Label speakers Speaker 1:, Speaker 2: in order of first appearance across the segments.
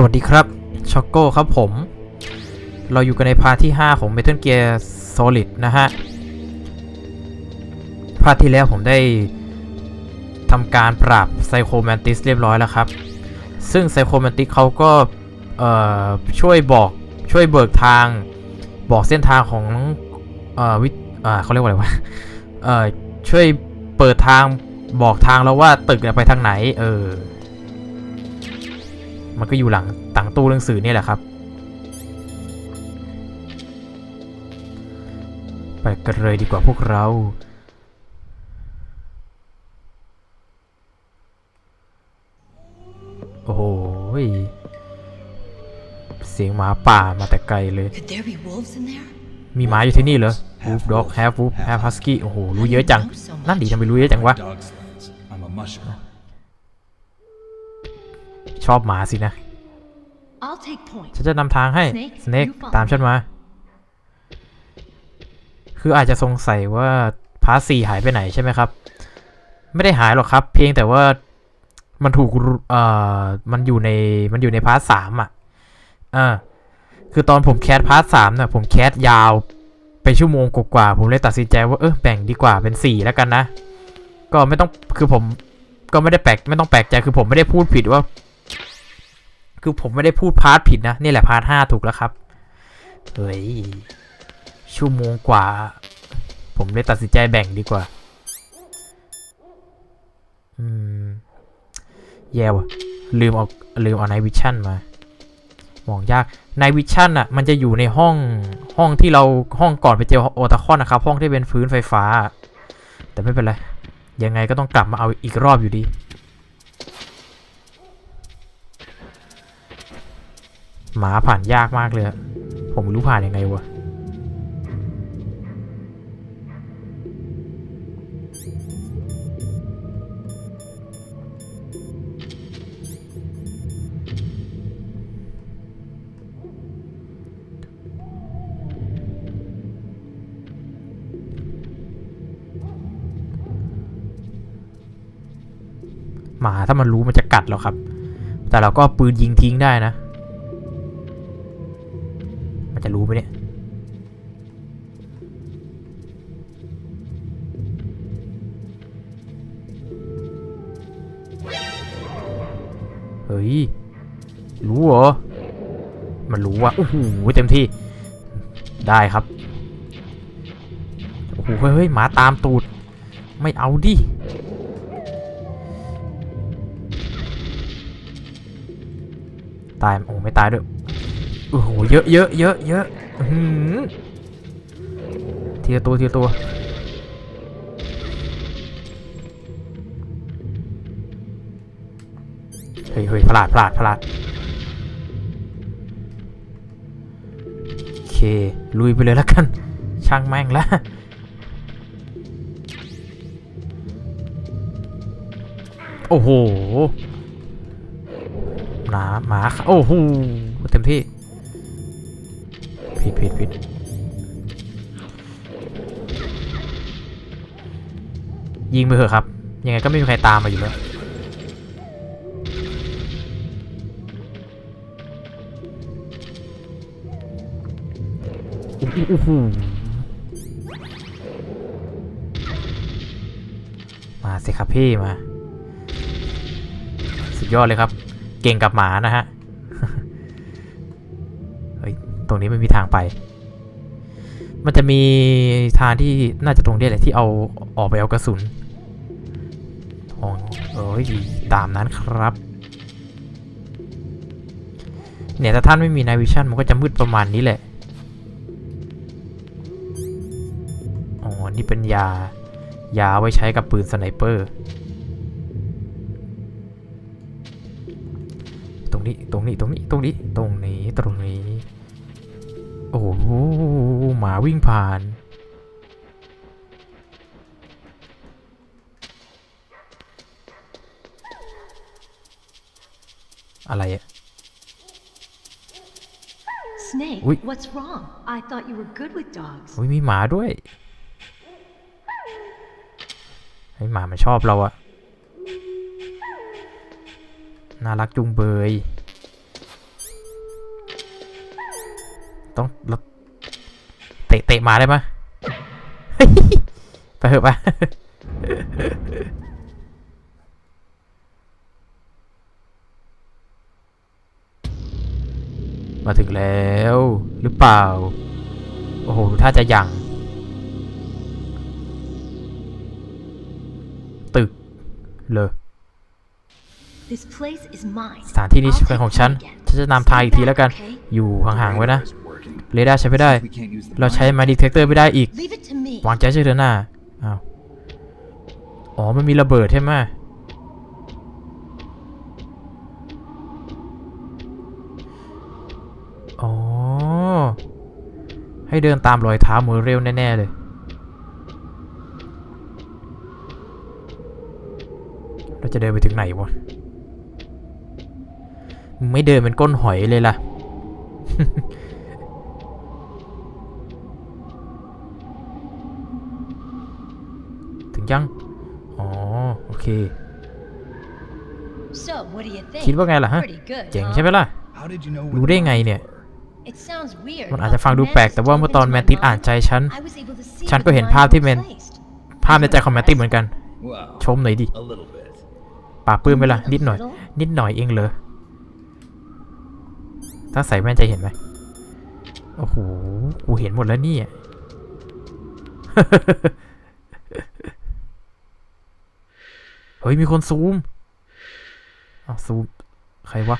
Speaker 1: สวัสดีครับช็อกโก้ครับผม เราอยู่กันในพาร์ทที่ 5 ของ Metal Gear Solid นะฮะ พาร์ทที่แล้วผมได้ทำการปราบไซโคแมนติสเรียบร้อยแล้วครับ ซึ่งไซโคแมนติสเขาก็ช่วยบอกช่วยเบิกทางบอกเส้นทางของเออวิเออเขาเรียกว่าอะไรวะเออช่วยเปิดทางบอกทางแล้วว่าตึกไปทางไหน เออ มันก็อยู่หลังต่างตู้หนังสือเนี่ยแหละครับ ไปกันเลยดีกว่าพวกเราโอ้โหยเสียงหมาป่ามาแต่ไกลเลย
Speaker 2: Could there be wolves in there?
Speaker 1: มีหมาอยู่ที่นี่เหรอ Wolf Dog Half Wolf Half Husky โอ้โห รู้เยอะจัง นั่นดีทำไมรู้เยอะจังวะ ชอบหมาสินะ
Speaker 2: I'll take point.
Speaker 1: ฉันจะนำทางให้
Speaker 2: Snake,
Speaker 1: สเน็ก
Speaker 2: you follow
Speaker 1: ตามฉันมา คืออาจจะสงสัยว่าพาร์ทสี่หายไปไหนใช่ไหมครับ ไม่ได้หายหรอกครับ เพียงแต่ว่ามันถูกรุเอ่อมันอยู่ในมันอยู่ในพาร์ทสามอะเออคือตอนผมแคสพาร์ทสามเนี่ยผมแคสยาวไปชั่วโมงกว่าๆผมเลยตัดสินใจว่าเออแบ่งดีกว่าเป็นสี่แล้วกันนะ ก็ไม่ต้องคือผมก็ไม่ได้แปลกไม่ต้องแปลกใจคือผมไม่ได้พูดผิดว่า คือผมไม่ได้พูดพาร์ทผิดนะ นี่แหละพาร์ทห้าถูกแล้วครับ เฮ้ย ชั่วโมงกว่า ผมเลยตัดสินใจแบ่งดีกว่า อืม แย่ว่ะ ลืมเอาลืมเอาไนวิชั่นมามองยากไนวิชั่นอะ มันจะอยู่ในห้องห้องที่เราห้องก่อนไปเจอโอตาคอนนะครับ ห้องที่เป็นพื้นไฟฟ้า แต่ไม่เป็นไร ยังไงก็ต้องกลับมาเอาอีกรอบอยู่ดี หมาผ่านยากมากเลย ผมรู้ผ่านยังไงวะหมาถ้ามันรู้มันจะกัดเราครับ แต่เราก็ปืนยิงทิ้งได้นะ จะรู้ไหมเนี่ยเฮ้ย รู้เหรอ มันรู้ว่าโอ้โหเต็มที่ ได้ครับ โอ้โห เฮ้ยหมาตามตูด ไม่เอาดิ ตาย โอ้ไม่ตายด้วย โอ้โหเยอะเยอะเยอะเยอะอื้อหือทีละตัวทีละตัวเฮ้ยเฮ้ยพลาดพลาดพลาดโอเค ลุยไปเลยแล้วกัน ช่างแม่งแล้วโอ้โหหนาหมาโอ้โหเต็มที่ ผิดผิดผิดยิงไปเถอะครับ ยังไงก็ไม่มีใครตามมาอยู่แล้วโอ้โหมาสิครับพี่มา สุดยอดเลยครับ เก่งกับหมานะฮะ เฮ้ย ต รงนี้ไม่มีทางไป มันจะมีทางที่น่าจะตรงนี้แหละที่เอาออกไปเอากระสุนทองเอ้ยตามนั้นครับ เนี่ยถ้าท่านไม่มีนายวิชั่นมันก็จะมืดประมาณนี้แหละอ๋อนี่เป็นยายาไว้ใช้กับปืนสไนเปอร์ ตรงนี้ ตรงนี้ ตรงนี้ ตรงนี้ ตรงนี้ ตรงนี้ โอ้โหหมาวิ่งผ่าน อะไรอะ
Speaker 2: Snake,
Speaker 1: Ui.
Speaker 2: what's wrong? I thought you were good with dogs.
Speaker 1: อุ้ยมีหมาด้วยไอหมามันชอบเราอะน่ารักจุงเบย ต้องเราเตะเตะหมาได้ไหมยไปเถอะไปมาถึงแล้วหรือเปล่า โอ้โหดูท่าจะยัง ตึก เลย
Speaker 2: This place is mine.
Speaker 1: สถานที่นี้
Speaker 2: I'll
Speaker 1: เป็น
Speaker 2: take
Speaker 1: ของฉัน
Speaker 2: point again.
Speaker 1: ฉันจะนำทางอีกทีแล้วกัน
Speaker 2: Okay.
Speaker 1: อยู่ห่างๆไว้นะ
Speaker 3: Radar is working.
Speaker 1: เรดาร์ใช้ไม่ได้
Speaker 3: We can't use the
Speaker 1: เราใช้
Speaker 3: mine.
Speaker 1: ไม d ด t เทคเตอร์ไม่ได้อีก
Speaker 2: Leave it to me.
Speaker 1: วางใจเชื่อเธอหน้าอ้าวอ๋อ มันมีระเบิดใช่ไหมอ๋อ ให้เดินตามรอยเท้ามือเร็วแน่ ๆ เลย เราจะเดินไปถึงไหนวะมึงไม่เดินเป็นก้นหอยเลยล่ะ ถึง ยัง อ๋อ โอเค
Speaker 2: So, what do you think?
Speaker 1: คิดว่าไงล่ะฮะ
Speaker 2: Pretty good.
Speaker 1: เจ๋ง
Speaker 2: huh?
Speaker 1: ใช่ไหมล่ะ
Speaker 3: How did you know
Speaker 1: รู้ได้ไงเนี่ย
Speaker 2: It sounds weird.
Speaker 1: มันอาจจะฟังดูแปลกแต่ว่าเมื่อตอนแมนติสอ่านใจฉัน
Speaker 2: I was able to see
Speaker 1: ฉัน
Speaker 2: where
Speaker 1: ก็
Speaker 2: the
Speaker 1: เห็น
Speaker 2: line
Speaker 1: ภาพที่
Speaker 2: was
Speaker 1: แมน
Speaker 2: placed.
Speaker 1: ภาพในใจของแมนติสเหมือนกัน
Speaker 3: Well,
Speaker 1: ชมหน่อยดิ
Speaker 3: a little bit.
Speaker 1: ปากปื้มไหมล่ะนิดหน่อย นิดหน่อยเองเหรอ ถ้าใส่แว่นจะเห็นไหมโอ้โห กูเห็นหมดแล้วเนี่ย เฮ้ย มีคนซูมอ้าวซูม ใครวะ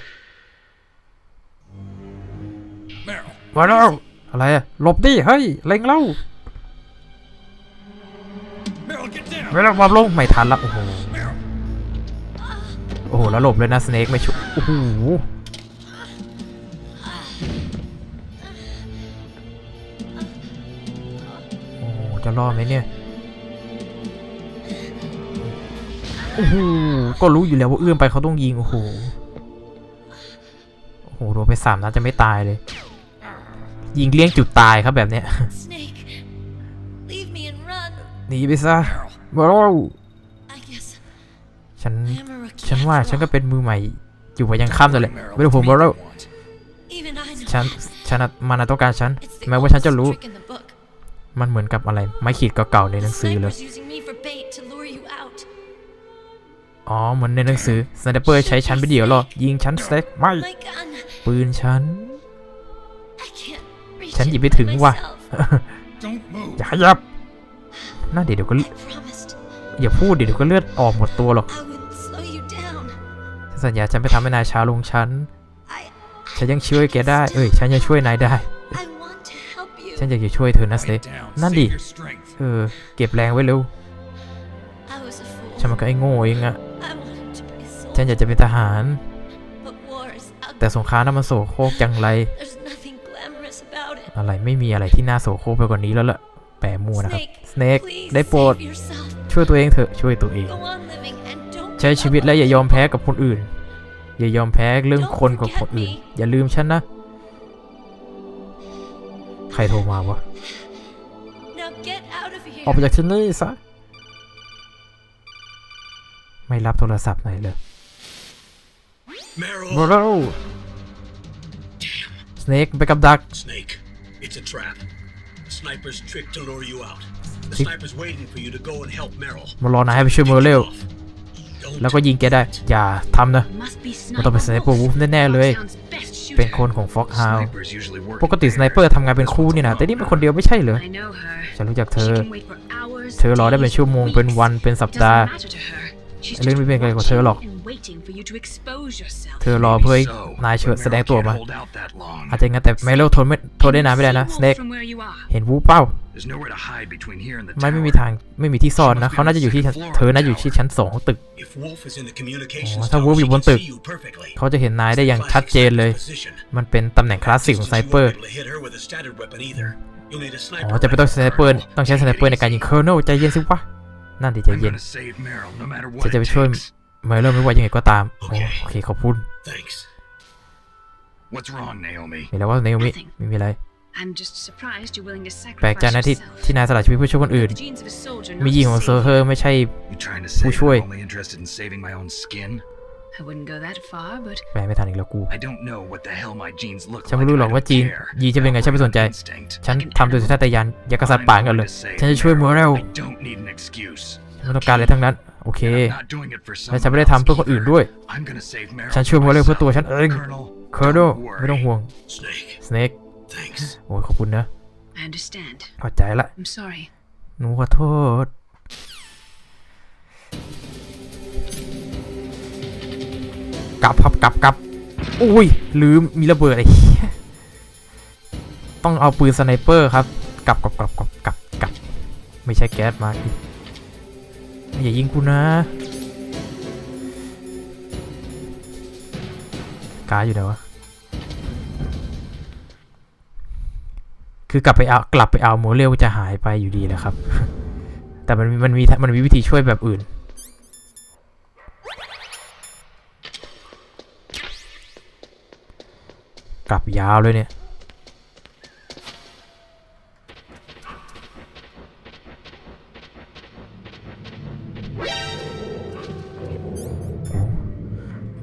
Speaker 1: มาแล้ว อะไรอะหลบดิ เฮ้ย เล็งเล่า
Speaker 3: Meryl, get down.
Speaker 1: ไม่ต้องวาบลงไม่ทันละ โอ้โห โอ้โห แล้วหลบเลยนะสเนกไม่ชุบโอ้โหจะรอดไหมเนี่ย โอ้โหก็รู้อยู่แล้วว่าเอื้อมไปเขาต้องยิง โอ้โห โอ้โหโดนไปสามนัดจะไม่ตายเลย ยิงเลี้ยงจุดตายครับแบบเนี้ย
Speaker 4: Snake, leave me and run.
Speaker 1: หนีไปซะ
Speaker 3: Meryl.
Speaker 1: มาแล้ว
Speaker 4: I guess
Speaker 1: ฉัน
Speaker 4: I'm a rookie.
Speaker 1: ฉันว่า
Speaker 4: after
Speaker 1: ฉันก็
Speaker 4: all.
Speaker 1: เป็นมือใหม่ อยู่มายังค่ำนั่นแหละ
Speaker 3: Meryl,
Speaker 1: ไม่ต้อง
Speaker 3: it's
Speaker 1: ผม
Speaker 3: me
Speaker 1: มาแล้ว
Speaker 3: you want.
Speaker 4: Even I know.
Speaker 1: ฉัน ฉันน่ะมันน่ะต้องการฉัน
Speaker 4: It's the
Speaker 1: แม้ว่าฉันจะรู้
Speaker 4: oldest trick in the book.
Speaker 1: มันเหมือนกับอะไร ไม้ขีดเก่าๆในห
Speaker 4: The
Speaker 1: นังสือเลย อ๋อเหมือนในหนังสือสไนเปอร์ใช้ฉันไปเดียวหรอ ยิงฉันสเต็กไม่ ปืนฉัน ฉันหยิบไปถึงว่ะ อย่าขยับน่าเดี๋ยวเดี๋ยวก็ อย่าพูดเดี๋ยวก็เลือดออกหมดตัวหรอกฉันสัญญาฉันไปทำให้นายช้าลงฉัน ฉันยังช่วยแกได้ เอ้ย ฉันยังช่วยนายได้ ฉันอยากจะช่วยเธอนะสเต็กนั่นดิ เออ เก็บแรงไว้เร็วฉันมันก็ไอ้โง่เองอะ ฉันอยา
Speaker 4: soldier,
Speaker 1: กจะเป็นทหาร
Speaker 4: but war is
Speaker 1: แต่
Speaker 4: ugly.
Speaker 1: สงครามนั้นมันโศโครกจังไร
Speaker 4: There's nothing glamorous about it.
Speaker 1: อะไรไม่มีอะไรที่น่าโศโครกไปกว่านี้แล้วล่ะแปะมัวนะครับสเนก
Speaker 4: Please
Speaker 1: ได้โปรด
Speaker 4: save yourself.
Speaker 1: ช่วยตัวเองเถอะช่วยตัวเอง
Speaker 4: Go on living and don't
Speaker 1: ใช้
Speaker 4: give
Speaker 1: ชีวิต
Speaker 4: up
Speaker 1: และ
Speaker 4: on
Speaker 1: อย่ายอม
Speaker 4: me.
Speaker 1: แพ้กับคนอื่น อย่ายอมแพ้เรื่องคนกับคนอื่น อย่าลืมฉันนะ ใครโทรมาวะ
Speaker 4: Now get out of here.
Speaker 1: ออกไปจากที่นี่ซะไม่รับโทรศัพท์ไหนเลย
Speaker 5: Meryl,
Speaker 1: มาแล้วสเนกไปกับดัก
Speaker 5: Snake, it's a trap. The sniper's trick to lure you out. The
Speaker 1: Tick.
Speaker 5: sniper's waiting for you to go and help Meryl.
Speaker 1: มารอนายให้ไปช่วยเมอร์เร็ว
Speaker 5: Don't
Speaker 1: แล้วก็ยิงแกได้ อย่าทำนะ
Speaker 6: Must be
Speaker 1: มันต้องเป็นสไนเปอร์วูฟแน่ๆเลย
Speaker 6: Town's best shooter.
Speaker 1: เป็นคนของฟอกฮาว
Speaker 3: Snipers usually work
Speaker 1: ปกติสไนเปอร์ทำงานเป็นคู่นี่นะ แต่นี่เป็นคนเดียวไม่ใช่เหรอ
Speaker 6: I know her.
Speaker 1: ฉันรู้จักเธ
Speaker 6: She
Speaker 1: อ
Speaker 6: can wait for hours,
Speaker 1: เธอรอได้เป็นชั่วโมง เป็นวัน เป็นสัป
Speaker 6: Doesn't
Speaker 1: ดาห์
Speaker 6: matter to her. She's
Speaker 1: เรื่องไม่เป็นไรกว่าเธอหรอก
Speaker 6: watching and waiting for you to expose yourself.
Speaker 1: เธอรอเพื่อให้
Speaker 3: So,
Speaker 1: นายเชิญ
Speaker 3: but
Speaker 1: แสดง
Speaker 3: Meryl
Speaker 1: ตัว
Speaker 3: can't
Speaker 1: มา
Speaker 3: hold out that long.
Speaker 1: อาจจะงั้นแต่ไม่เร็วทนไม่ทนได้นานไม่ได้นะ
Speaker 6: See
Speaker 1: สเนก
Speaker 6: wolf from where you are.
Speaker 1: เห็นวูเป้า
Speaker 3: There's nowhere to hide between here and the
Speaker 1: ไม่ไม่มี
Speaker 3: tower.
Speaker 1: ทางไม่มีที่ซ่อนนะเขาน่าจะอยู่ที่ชั้นเธอน่าอยู่ที่ชั้นสองของตึก
Speaker 5: If Wolf is in the communications
Speaker 1: อ๋อถ้า
Speaker 5: tower,
Speaker 1: Wolf
Speaker 5: she
Speaker 1: อยู่บน
Speaker 5: can
Speaker 1: ตึก
Speaker 5: see you perfectly.
Speaker 1: เขาจะเห็นนายได้อย่างชัดเจนเลย
Speaker 5: Position.
Speaker 1: มันเป็นตำแหน่งคลาสสิกของไซ
Speaker 5: Distance,
Speaker 1: เปอ
Speaker 5: you
Speaker 1: ร์
Speaker 5: won't be able to hit her with a standard weapon either. You'll need a
Speaker 1: อ๋
Speaker 5: sniper
Speaker 1: อจะไปต้องส
Speaker 5: rifle.
Speaker 1: ไนเปอร์ต้องใช้สไนเปอร์ในการยิงเคอร์เนลใจเย็นสิวะ นั่นดิใจ
Speaker 3: I'm
Speaker 1: เย็น
Speaker 3: gonna save Meryl no matter
Speaker 1: ฉัน
Speaker 3: what
Speaker 1: จะ
Speaker 3: it
Speaker 1: ไปช่วย
Speaker 3: takes.
Speaker 1: เมย์เริ่มไม่ว่ายังไงก็ตาม โอโอเคขอบคุณ
Speaker 5: Thanks.
Speaker 3: What's wrong, Naomi?
Speaker 1: มีแล้วว่าเนโอมิไม่มีอะไร
Speaker 6: I'm just surprised you're willing to
Speaker 1: แปลกใจ
Speaker 6: sacrifice
Speaker 1: นะที่
Speaker 6: yourself.
Speaker 1: ที่นายสละชีวิตเพื่อช่วยคนอื่น
Speaker 6: The genes of a soldier,
Speaker 1: มี
Speaker 6: not
Speaker 1: ยิง
Speaker 6: to
Speaker 1: ของเซอ
Speaker 6: save
Speaker 1: ร์เฮอร์ไม่ใช่
Speaker 3: You trying to say that
Speaker 1: ช่วย
Speaker 3: I'm only interested in saving my own skin?
Speaker 6: I wouldn't go that far, but
Speaker 1: แปลไม่ทันอีกแล้วกู
Speaker 3: I don't know what the hell my genes look
Speaker 1: ฉัน
Speaker 3: like.
Speaker 1: ไม่รู้หรอก
Speaker 3: I
Speaker 1: ว่า
Speaker 3: don't
Speaker 1: จีน
Speaker 3: care.
Speaker 1: ยีจะเป็นไงฉันไม่สนใจ
Speaker 3: Instinct.
Speaker 1: ฉันทำโดยสัญชาตญาณอยากกษัตริย์ป่ากันเลย ฉันจะช่วยมัวเร็ว
Speaker 3: I don't need an excuse.
Speaker 1: ไม่ต้องการอะไรทั้งนั้น โอเค
Speaker 3: I'm not doing it for
Speaker 1: และฉัน
Speaker 3: someone
Speaker 1: ไม่ได้ทำ
Speaker 3: else
Speaker 1: เพื่อคนอื่น
Speaker 3: either.
Speaker 1: ด้วย
Speaker 3: I'm gonna save Meryl
Speaker 1: ฉันช่วย
Speaker 3: for
Speaker 1: มัวเร็วเพื่อตัว
Speaker 3: myself.
Speaker 1: ฉันเอง
Speaker 3: Colonel,
Speaker 1: เคอร์โด
Speaker 3: don't
Speaker 1: ไม่ต้อง
Speaker 3: worry.
Speaker 1: ห่วง
Speaker 5: Snake,
Speaker 1: สเนก
Speaker 5: thanks.
Speaker 1: โอ้ยขอบคุณนะ
Speaker 6: I understand.
Speaker 1: เข้าใจละ
Speaker 6: I'm sorry.
Speaker 1: หนูขอโทษ ลับครับกลับกลับอุ้ยลืมมีระเบิดไอ้เหี้ยต้องเอาปืนสไนเปอร์ครับกลับกลับกลับกลับกลับกลับไม่ใช่แก๊สมาอีกอย่ายิงกูนะกาอยู่ไหนวะคือกลับไปเอากลับไปเอาโมเรลจะหายไปอยู่ดีแหละครับ แต่มันมันมีมันมีวิธีช่วยแบบอื่น กลับยาวเลยเนี่ย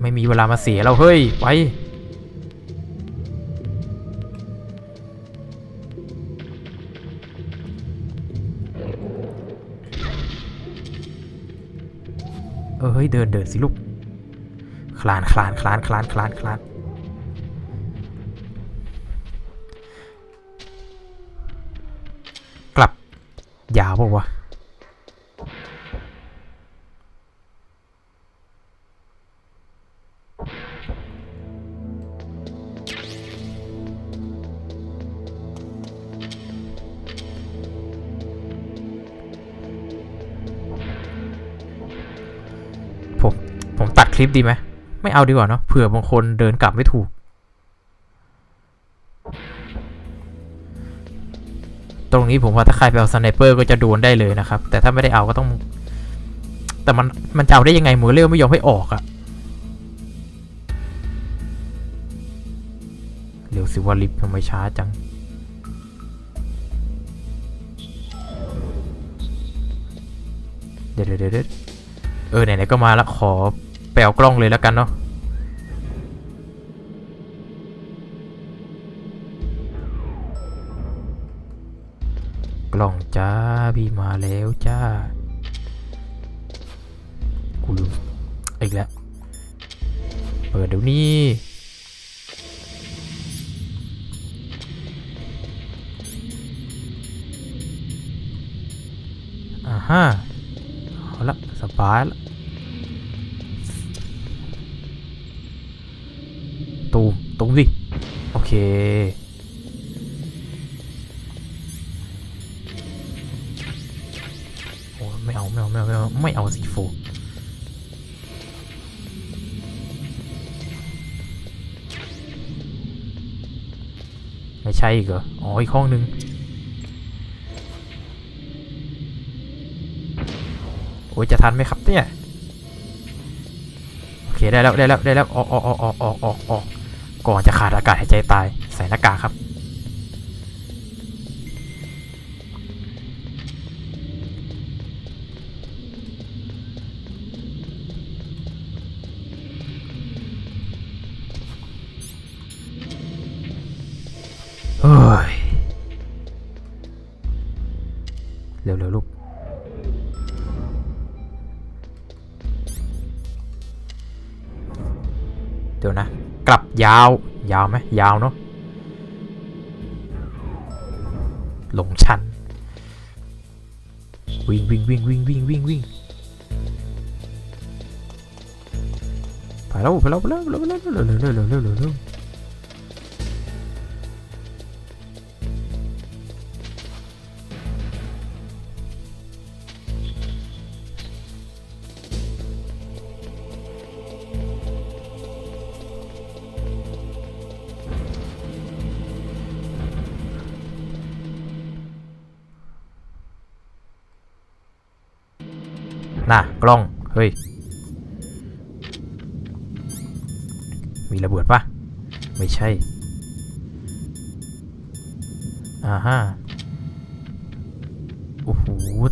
Speaker 1: ไม่มีเวลามาเสียแล้วเฮ้ย ไปเออเฮ้ยเดินเดินสิลูก คลานคลานคลานคลานคลานคลานาวปะวะผม ผมตัดคลิปดีไหม ไม่เอาดีกว่าเนาะเผื่อบางคนเดินกลับไม่ถูก รงนี้ผมว่าถ้าใครไปเอาสไนเปอร์ก็จะโดนได้เลยนะครับ แต่ถ้าไม่ได้เอาก็ต้อง แต่มันมันจะเอาได้ยังไงมือเร็วไม่ยอมให้ออกอะเร็วสิว่าลิฟทำไมช้าจังเดี๋ยวเดี๋ยวเดี๋ยวเดเออไหนๆก็มาแล้วขอไปเอากล้องเลยแล้วกันเนาะ กล้องจ้าพี่มาแล้วจ้ากูลืมอีกแล้ว เปิดเดี๋ยวนี้อ่าฮะเอาละสบายละตูมตูมสิ โอเค ไม่เอาไม่เอาไม่เอาไม่เอาสีโฟไม่ใช่อีกเหรอ อ๋อ อีกห้องหนึ่งโอ้ย จะทันไหมครับเนี่ย โอเค ได้แล้ว ได้แล้ว ได้แล้ว ออกออกออกออกออกออกก่อนจะขาดอากาศหายใจตาย ใส่หน้ากากครับ เร็วๆลูก เดี๋ยวนะ กลับยาว ยาวไหมยาวเนาะลงชัน วิ่งวิ่งวิ่งวิ่งวิ่งวิ่งวิ่งไปแล้วไปแล้วไปแล้วไปแล้วไปแล้วเร็วเร็วเร็วเร็ว น่ะ กล้อง เฮ้ย มีระเบิดปะไม่ใช่ อ่าฮะโอ้โห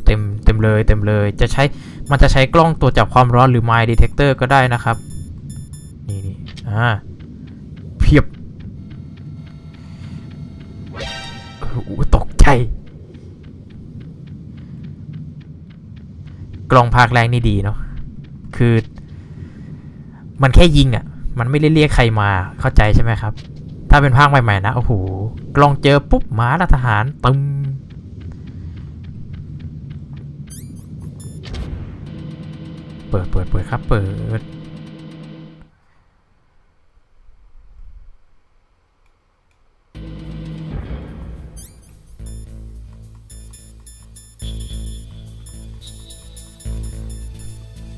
Speaker 1: เต็ม เต็มเลย เต็มเลย จะใช้ มันจะใช้กล้องตัวจับความร้อนหรือ Mine Detector ก็ได้นะครับ นี่นี่อ่า เพียบโอ้โหต กล้องภาคแรกนี่ดีเนาะคือ มันแค่ยิงอะ่ะ มันไม่ได้เรียกใครมาเข้าใจใช่ไหมครับ ถ้าเป็นภาคใหม่ๆนะโอ้โหกล้องเจอปุ๊บหมาละทหารตึมเปิดเปิดเปิดครับ เปิด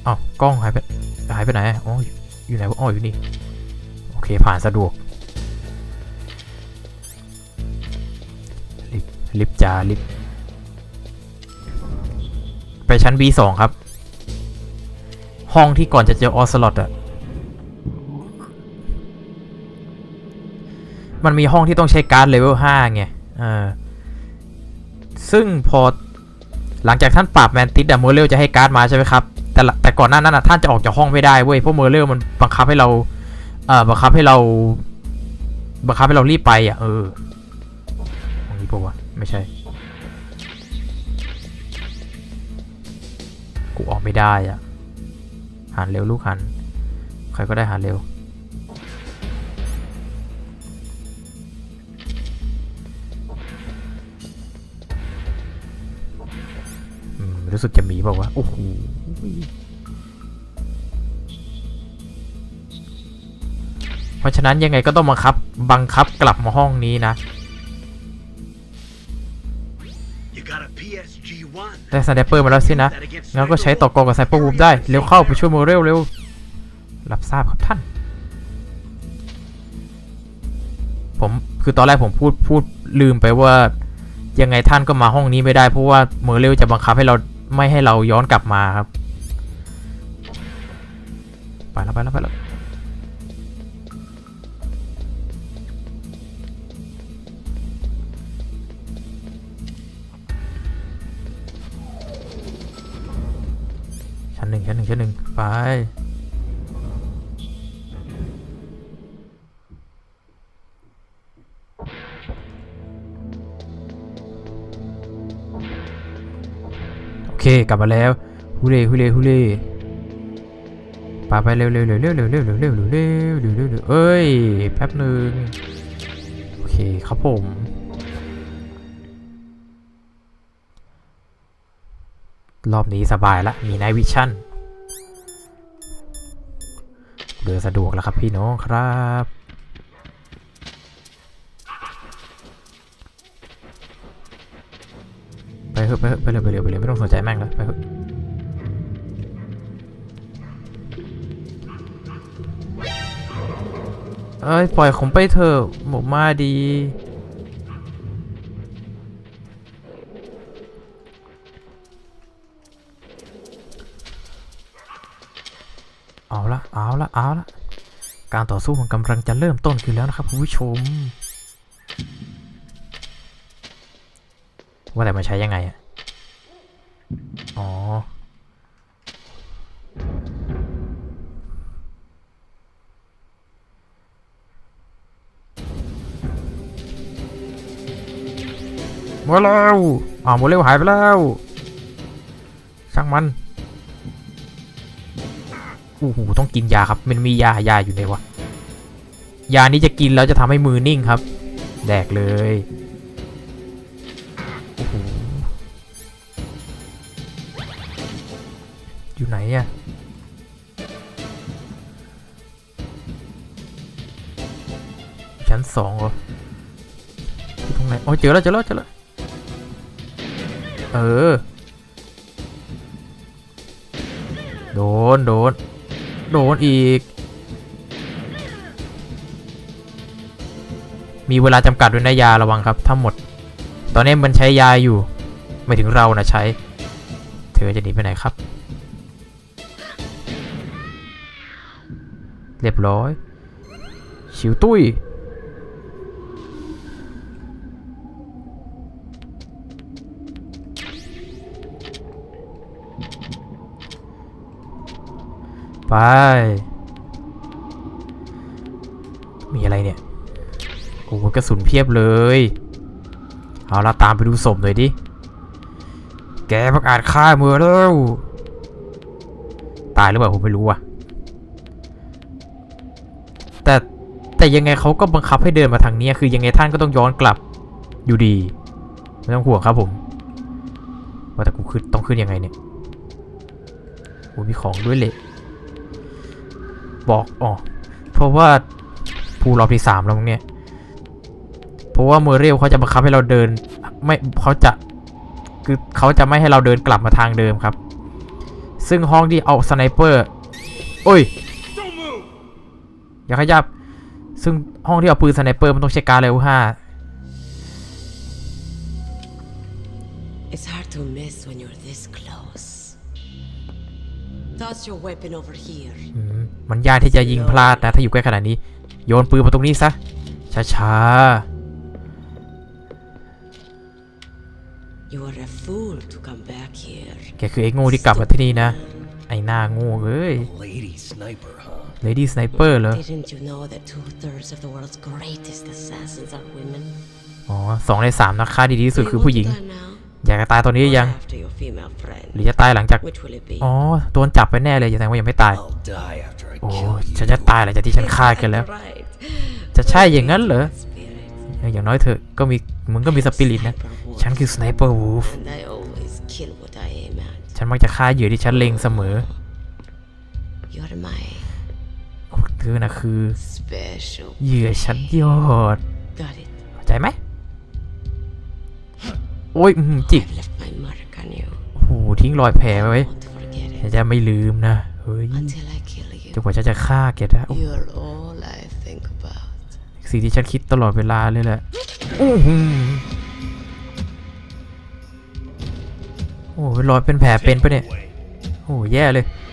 Speaker 1: อ้ากล้องหายไปหายไปไหนอะอ๋ออยู่อยู่ไหนวะอ๋ออยู่นี่โอเคผ่านสะดวกลิฟต์ลิฟต์จ้าลิฟต์ไปชั้น B2 ครับ ห้องที่ก่อนจะเจอออสลอตอะมันมีห้องที่ต้องใช้การ์ดเลเวล5ไงเออซึ่งพอหลังจากท่านปราบแมนติสอะมอร์เรลจะให้การ์ดมาใช่ไหมครับ แต่แต่ก่อนหน้านั้นอะท่านจะออกจากห้องไม่ได้เว้ยเพราะเมอร์เรลมันบังคับให้เราเอ่อบังคับให้เรา บังคับให้เรารีบไปอะเออตรงนี้ปะวะไม่ใช่ กูออกไม่ได้อะหันเร็วลูกหัน ใครก็ได้หันเร็วรู้สึกจะมีบอกว่าโอ้โห เพราะฉะนั้นยังไงก็ต้องบังคับ บังคับกลับมาห้องนี้นะ
Speaker 5: You got a PSG one.
Speaker 1: ได้สไนเปอร์มาแล้วสินะ งั้นก็ใช้ต่อกรกับไซเปอร์วูฟได้ เร็วเข้าไปช่วยโมเรลเร็ว รับทราบครับท่าน ผมคือตอนแรกผมพูดพูดลืมไปว่ายังไงท่านก็มาห้องนี้ไม่ได้เพราะว่าเมอร์เรลจะบังคับให้เราไม่ให้เราย้อนกลับมาครับ ไปแล้วไปแล้วไปแล้วชั้นหนึ่งชั้นหนึ่งชั้นหนึ่งไปโอเคกลับมาแล้วฮูเล่ฮูเล่ฮูเล่ ไปไปเร็วเร็วเร็วเร็วเร็วเร็วเร็วเร็วเร็วเร็วเร็วเร็วเอ้ยแป๊บหนึ่งโอเคครับผมรอบนี้สบายละมี Night Vision เดินสะดวกแล้วครับพี่น้องครับไปเถอะไปเถอะไปเร็วไปเร็วไปเร็วไม่ต้องสนใจแม่งแล้วไปเถอะ เอ้ยปล่อยผมไปเถอะหมกมาดี เอาละเอาละเอาละการต่อสู้มันกำลังจะเริ่มต้นขึ้นแล้วนะครับคุณผู้ชม ว่าแต่มันใช้ยังไงอะ หมดแล้วอ้าวหมดเร็วหายไปแล้วช่างมันโอ้โหต้องกินยาครับ มันมียายาอยู่ในวะยานี้จะกินแล้วจะทำให้มือนิ่งครับ แดกเลยโอ้โหอยู่ไหนอะชั้นสองเหรอตรงไหนโอ้เจอแล้วเจอแล้วเจอแล้ว เออ โดน โดน โดนอีก มีเวลาจำกัดด้วยนะยาระวังครับ ถ้าหมด ตอนนี้มันใช้ยาอยู่ ไม่ถึงเรานะใช้ เธอจะหนีไปไหนครับ เรียบร้อย ชิวตุ้ย ไป มีอะไรเนี่ย โอ้โหกระสุนเพียบเลย เอาละตามไปดูศพหน่อยดิ แกประกาศฆ่ามือแล้ว ตายหรือเปล่าผมไม่รู้ว่ะแต่แต่ยังไงเขาก็บังคับให้เดินมาทางนี้คือยังไงท่านก็ต้องย้อนกลับอยู่ดี ไม่ต้องห่วงครับผม ว่าแต่กูขึ้นต้องขึ้นยังไงเนี่ยโอ้มีของด้วยเลย บอกอ๋อเพราะว่าภูรอบที่สามแล้วมั้งเนี่ยเพราะว่าเมอร์เรลเขาจะบังคับให้เราเดิน ไม่เขาจะคือเขาจะไม่ให้เราเดินกลับมาทางเดิมครับ ซึ่งห้องที่เอาสไนเปอร์โอ้ยอย่าขยับ ซึ่งห้องที่เอาปืนสไนเปอร์มันต้องใช้การเลเวลห้า
Speaker 7: It's hard to miss when you're this close.
Speaker 1: มมันยากที่จะยิงพลาดนะ ถ้าอยู่ใกล้ขนาดนี้ โยนปืนมาตรงนี้ซะ ช้า
Speaker 7: You are a fool to come back here.
Speaker 1: ๆแกคือไอ้โง่ที่กลับมาที่นี่นะ ไอ้หน้าโง่เอ้ย
Speaker 8: Lady sniper, huh?
Speaker 1: Lady Sniper เหรอ
Speaker 7: Didn't you know that two thirds of the world's greatest assassins are women?
Speaker 1: อ๋อสองในสามนักฆ่าดีที่สุด
Speaker 7: Do you
Speaker 1: คือ
Speaker 7: want
Speaker 1: ผู้หญิง
Speaker 7: to die now?
Speaker 1: อยากจะตายตอนนี้หรือยัง
Speaker 7: Or after your female friend?
Speaker 1: หรือจะตายหลังจาก
Speaker 7: Which will it be?
Speaker 1: อ๋อโดนจับไปแน่เลยแสดงว่ายังไม่ตาย
Speaker 8: I'll die after I
Speaker 1: โอ้
Speaker 8: kill you.
Speaker 1: ฉันจะตายหลังจากที่ฉันฆ่าแกันแล้ว
Speaker 7: Right.
Speaker 1: จะใช่อย่างนั้นเหรอ
Speaker 7: Spirit.
Speaker 1: อย่างน้อยเถอะก็มีมึงก็มีสปิริตนะ ฉันคือ Sniper Wolf
Speaker 7: And I always kill what I aim at.
Speaker 1: ฉันมักจะฆ่าเหยื่อที่ฉันเล็งเสมอ
Speaker 7: You're my
Speaker 1: เธอนะคือ
Speaker 7: special.
Speaker 1: เหยื่อชั้นยอด
Speaker 7: Got it.
Speaker 1: เข้าใจไหม โอ้ยอื้อหือจิก
Speaker 7: I've left my mark on you.
Speaker 1: โอ้โหทิ้งรอยแผลไว้ไว้
Speaker 7: Won't forget
Speaker 1: ฉัน
Speaker 7: it
Speaker 1: จะไม่ลืมนะเฮ้ย
Speaker 7: until I kill
Speaker 1: จน
Speaker 7: you.
Speaker 1: กว่าฉันจะฆ่าแกได้โอ้
Speaker 7: You're all I think about.
Speaker 1: สิ่งที่ฉันคิดตลอดเวลาเลยแหละอื้อหือโอ้โหรอยเป็นแผลเป็นปะเนี่ย โอ้โหแย่เลย
Speaker 8: Hold